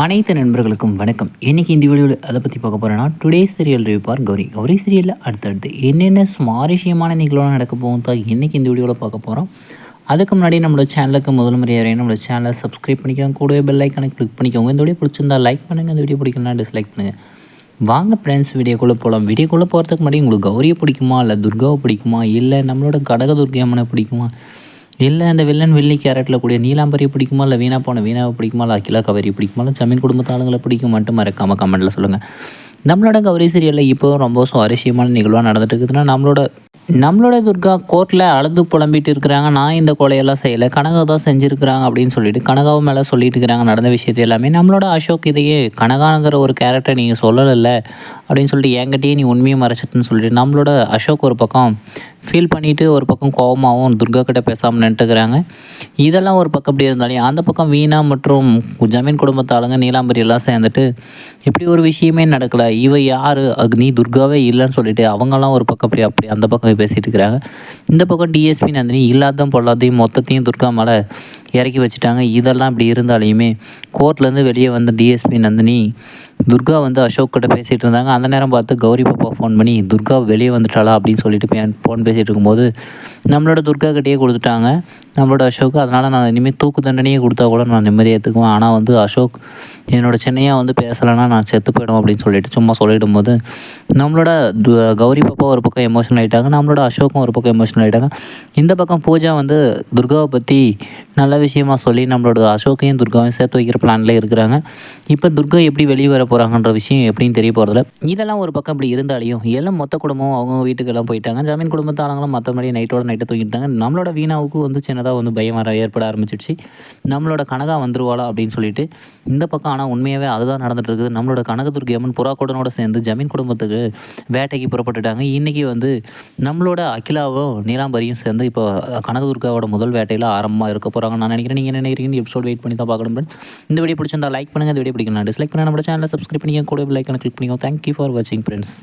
அனைத்து நண்பர்களுக்கும் வணக்கம். இன்றைக்கி இந்த வீடியோவில் அதை பற்றி பார்க்க போகிறேன்னா today serial review Gowri. Gowri சீரியலில் அடுத்தடுத்து என்னென்ன சுவாரஸ்யமான நிகழ்வுலாம் நடக்க போகும் தான் இன்றைக்கி இந்த வீடியோவில் பார்க்க போகிறோம் அதுக்கு முன்னாடி நம்மளோட சேனலுக்கு முதல் முறையாக நம்மளோட சேனலை சப்ஸ்கிரைப் பண்ணிக்கோங்க. கூடவே பெல் ஐக்கானை கிளிக் பண்ணிக்கோங்க. இந்த வீடியோ பிடிச்சிருந்தா லைக் பண்ணுங்கள் இந்த வீடியோ பிடிக்கலனா டிஸ்லைக் பண்ணுங்கள் வாங்க ஃப்ரெண்ட்ஸ் வீடியோக்குள்ளே போகலாம் வீடியோக்குள்ளே போகிறதுக்கு முன்னாடி உங்களுக்கு கௌரியை பிடிக்குமா? இல்லை துர்காவை பிடிக்குமா? இல்லை நம்மளோட கடக துர்கை அம்மனை பிடிக்குமா? இல்லை அந்த வில்லன் வெள்ளி கேரட்டில் கூடிய நீலாம்பரி பிடிக்குமா இல்லை வீணா போன வீணாவை பிடிக்குமா இல்லை அகிலா கவரி பிடிக்குமா இல்லை சமீன் குடும்பத்து ஆளுங்களை பிடிக்கும் மட்டும் மறக்காமல் கமெண்ட்டில் சொல்லுங்கள் நம்மளோட கௌரி சீரியலில் இப்போ ரொம்ப சுவாரஸ்யமான நிகழ்வாக நடந்துட்டு இருக்குதுன்னா நம்மளோட நம்மளோட துர்கா கோர்ட்டில் அழுது புலம்பிட்டு இருக்கிறாங்க. நான் இந்த கொலையெல்லாம் செய்யலை கனகா தான் செஞ்சுருக்கிறாங்க அப்படின்னு சொல்லிட்டு கனகாவும் மேலே சொல்லிட்டு இருக்கிறாங்க நடந்த விஷயத்தை எல்லாமே. நம்மளோட அசோக் இதையே கனகாங்கிற ஒரு கேரக்டர் நீங்கள் சொல்லலை அப்படின்னு சொல்லிட்டு என்கிட்டயே நீ உண்மையை மறைச்சிட்டுன்னு சொல்லிட்டு நம்மளோட அசோக் ஒரு பக்கம் ஃபீல் பண்ணிவிட்டு ஒரு பக்கம் கோபமாகவும் துர்கா கிட்ட பேசாமல் நின்றுக்கிறாங்க இதெல்லாம் ஒரு பக்கம் அப்படி இருந்தாலும் அந்த பக்கம் வீணா மற்றும் ஜமீன் குடும்பத்தாளுங்க நீலாம்பரி எல்லாம் சேர்ந்துட்டு இப்படி ஒரு விஷயமே நடக்கலை. இவ யார்? அக்னி துர்காவே இல்லைன்னு சொல்லிட்டு அவங்கெல்லாம் ஒரு பக்கம் அப்படி அப்படி அந்த பக்கம் பேசிகிட்டு இருக்கிறாங்க. இந்த பக்கம் டிஎஸ்பி நந்தினி இல்லாததும் பொல்லாதையும் மொத்தத்தையும் துர்கா மேலே இறக்கி வச்சுட்டாங்க. இதெல்லாம் இப்படி இருந்தாலையுமே கோர்ட்லேருந்து வெளியே வந்த டிஎஸ்பி நந்தினி துர்கா வந்து அசோக் கிட்ட பேசிகிட்டு இருந்தாங்க. அந்த நேரம் பார்த்து கௌரி பாப்பா ஃபோன் பண்ணி துர்கா வெளியே வந்துட்டாளா? அப்படின்னு சொல்லிட்டு ஃபோன் பேசிகிட்டு இருக்கும்போது நம்மளோட துர்கா கிட்டேயே கொடுத்துட்டாங்க. நம்மளோட அசோக் அதனால் நான் இனிமேல் தூக்கு தண்டனையே கொடுத்தா கூட நான் நிம்மதியாக ஏற்றுக்குவேன் ஆனால் வந்து அசோக் என்னோட சென்னையாக வந்து பேசலைன்னா நான் செத்து போயிடும் அப்படின்னு சொல்லிட்டு சும்மா சொல்லிடும் போது நம்மளோட கௌரி பாப்பா ஒரு பக்கம் எமோஷனல் ஆகிட்டாங்க நம்மளோட அசோக்கும் ஒரு பக்கம் எமோஷனல் ஆகிட்டாங்க இந்த பக்கம் பூஜா வந்து துர்காவை பற்றி நல்ல விஷயமா சொல்லி நம்மளோட அசோக்கையும் துர்காவையும் சேர்த்து வைக்கிற பிளான்ல இருக்கிறாங்க. இப்போ துர்கா எப்படி வெளியே வர போகிறாங்கன்ற விஷயம் எப்படின்னு தெரிய போகிறதில்ல இதெல்லாம் ஒரு பக்கம் இப்படி இருந்தாலையும் எல்லாம் மொத்த குடும்பம் அவங்க வீட்டுக்கெல்லாம் போயிட்டாங்க. ஜமீன் குடும்பத்தாளங்களும் மற்றபடி நைட்டோட நைட்டை தூங்கிட்டாங்க நம்மளோட வீணாவுக்கு வந்து சின்னதாக வந்து பயம் வர ஏற்பட ஆரம்பிச்சிடுச்சு. நம்மளோட கனகா வந்துருவாளா அப்படின்னு சொல்லிட்டு இந்த பக்கம் ஆனால் உண்மையாகவே அதுதான் நடந்துட்டு இருக்குது நம்மளோட கனகதுர்கி அம்மன் புறாக்கூடனோட சேர்ந்து ஜமீன் குடும்பத்துக்கு வேட்டைக்கு புறப்பட்டுட்டாங்க. இன்றைக்கி வந்து நம்மளோட அகிலாவும் நீலாம்பரியும் சேர்ந்து இப்போ கனகதுர்காவோட முதல் வேட்டையில் ஆரம்பமாக இருக்க போகிறாங்க நான் நினைக்கிறேன். நீங்கள் நினைக்கிறீங்க எபிசோட் வெயிட் பண்ணி தான் பார்க்கணும் இந்த வீடியோ பிடிச்சிருந்தா லைக் பண்ணுங்கள் இந்த வீடியோ பிடிக்கணும் டிஸ்லைக் பண்ணி நம்ம சேனலில் சப்ஸ்கிரைப் பண்ணிக்க கூட லைக் கிளிக் பண்ணிக்கோ தேங்க்யூ ஃபார் வாட்சிங் ஃப்ரெண்ட்ஸ்